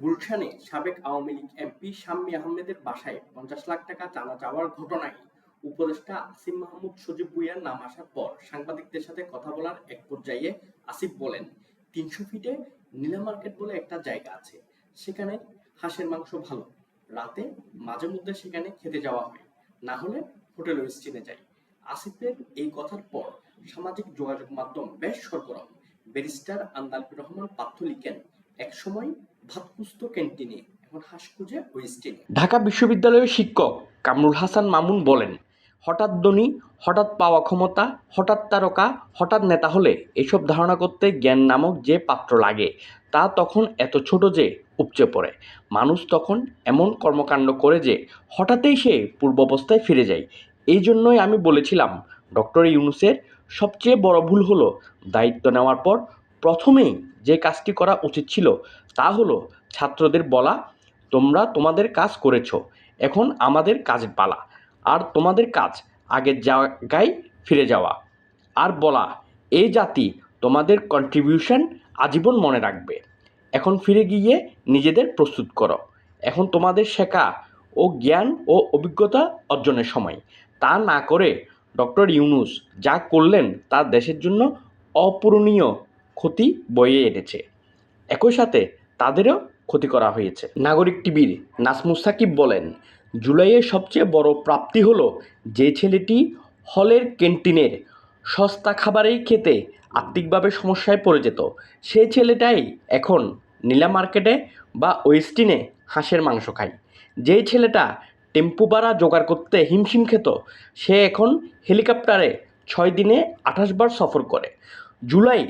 গুলশানে সাবেক আওয়ামী লীগ এমপি শাম্মী আহমেদের বাসায় পঞ্চাশ লাখ টাকা চাঁদা চাওয়ার ঘটনায় উপদেষ্টা আসিফ মাহমুদ সজীব ভুইয়ার নাম আসার পর সাংবাদিকদের সাথে কথা বলার এক পর্যায়ে আসিফ বলেন, তিনশো ফিটে নীলা মার্কেট বলে একটা জায়গা আছে। সেখানে হাঁসের মাংস ভালো। রাতে মাঝে মধ্যে সেখানে খেতে যাওয়া হয়। না হলে হোটেল ওয়েস্টিনে যাই। আসিফের এই কথার পর সামাজিক যোগাযোগ মাধ্যম বেশ সরগরম। ব্যারিস্টার আন্দালপুর রহমান পাত্র লিখেন এক সময় ভাতকুস্ত ক্যান্টিনে এখন ঢাকা বিশ্ববিদ্যালয়ের শিক্ষক কামরুল হাসান মামুন বলেন, হঠাৎ ধনী, হঠাৎ পাওয়া ক্ষমতা, হঠাৎ তারকা, হঠাৎ নেতা হলে এসব ধারণা করতে জ্ঞান নামক যে পাত্র লাগে, তা তখন এত ছোট যে উপচে পড়ে। মানুষ তখন এমন কর্মকাণ্ড করে যে হঠাৎই সে পূর্বাবস্থায় ফিরে যায়। এই জন্যই আমি বলেছিলাম, ডক্টর ইউনুসের সবচেয়ে বড় ভুল হলো দায়িত্ব নেওয়ার পর প্রথমেই যে কাজটি করা উচিত ছিল তা হলো, ছাত্রদের বলা, তোমরা তোমাদের কাজ করেছ, এখন আমাদের কাজের পালা। আর তোমাদের কাজ, আগের জায়গায় ফিরে যাওয়া। আর বলা এই জাতি তোমাদের কন্ট্রিবিউশন আজীবন মনে রাখবে। এখন ফিরে গিয়ে নিজেদের প্রস্তুত করো। এখন তোমাদের শেখা ও জ্ঞান ও অভিজ্ঞতা অর্জনের সময়। তা না করে ডক্টর ইউনুস যা করলেন তা দেশের জন্য অপূরণীয় ক্ষতি বয়ে এনেছে। একই সাথে তাদেরও ক্ষতি করা হয়েছে। নাগরিক টিভির নাসমুস সাকিব বলেন জুলাইয়ের সবচেয়ে বড় প্রাপ্তি হলো যে ছেলেটি হলের ক্যান্টিনের সস্তা খাবারেই খেতে আর্থিকভাবে সমস্যায় পড়ে যেত। সেই ছেলেটাই এখন নীলা মার্কেটে বা ওয়েস্টিনে হাঁসের মাংস খায়। যেই ছেলেটা টেম্পু ভাড়া জোগাড় করতে হিমশিম খেত, সে এখন হেলিকপ্টারে ছয় দিনে আঠাশ বার সফর করে। জুলাই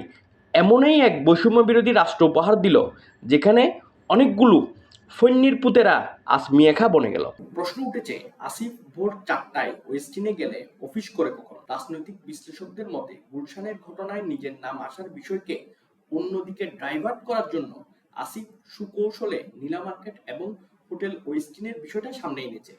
এমনই এক বৈষম্য বিরোধী রাষ্ট্র উপহার দিল, যেখানে অনেকগুলো ফৈন্যির পুতেরা আজ মিয়াখা বনে গেল। প্রশ্ন উঠেছে, আসিফ ভোর চারটায় ওয়েস্টিনে গেলে অফিস করে কখন? রাজনৈতিক বিশ্লেষকদের মতে, গুলশানের ঘটনায় নিজের নাম আসার বিষয়কে অন্যদিকে ডাইভার্ট করার জন্য আসিফ সুকৌশলে নীলা মার্কেট এবং হোটেল ওয়েস্টিনের বিষয়টা সামনে এনেছে।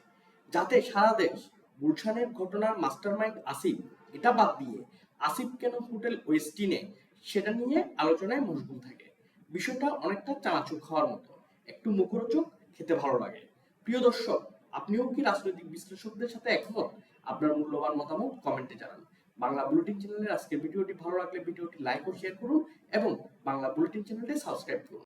যাতে সারা দেশ গুলশানের ঘটনার মাস্টারমাইন্ড আসিফ, এটা বাদ দিয়ে আসিফ কেন হোটেল ওয়েস্টিনে সেটা নিয়ে আলোচনায় মশগুল থাকে। বিষয়টা অনেকটা চানাচুর খাওয়ার মতো। একটু মুখরোচক, খেতে ভালো লাগে। প্রিয় দর্শক, আপনিও কি রাজনৈতিক বিশ্লেষকদের সাথে একমত? আপনার মূল্যবান মতামত কমেন্টে জানান। বাংলা বুলেটিন চ্যানেলের আজকের ভিডিওটি ভালো লাগলে ভিডিওটি লাইক ও শেয়ার করুন এবং বাংলা বুলেটিন চ্যানেলটি সাবস্ক্রাইব করুন।